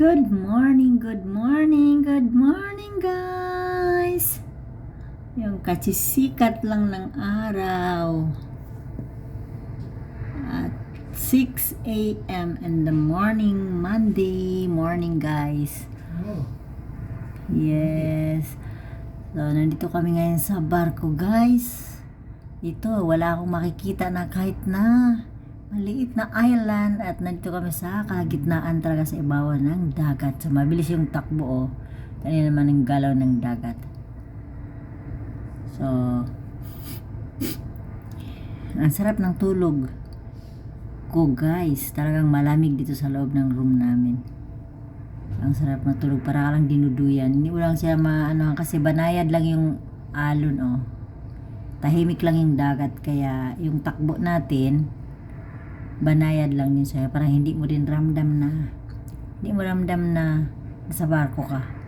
Good morning, good morning, good morning guys! Yung katsisikat lang ng araw. At 6 a.m. in the morning, Monday morning guys. Oh, Yes. So, nandito kami ngayon sa barko, guys. Dito, wala akong makikita na kahit na maliit na island at nandito kami sa kalagitnaan talaga sa ibabaw ng dagat. So, mabilis yung takbo, oh. Tani naman ang galaw ng dagat. So, ang sarap ng tulog ko, guys. Talagang malamig dito sa loob ng room namin. Ang sarap matulog para ka lang dinuduyan. Hindi mo lang siya maano kasi banayad lang yung alon oh. Tahimik lang yung dagat kaya yung takbo natin banayad lang din siya para hindi mo din ramdam na hindi mo ramdam na nasa barko ka.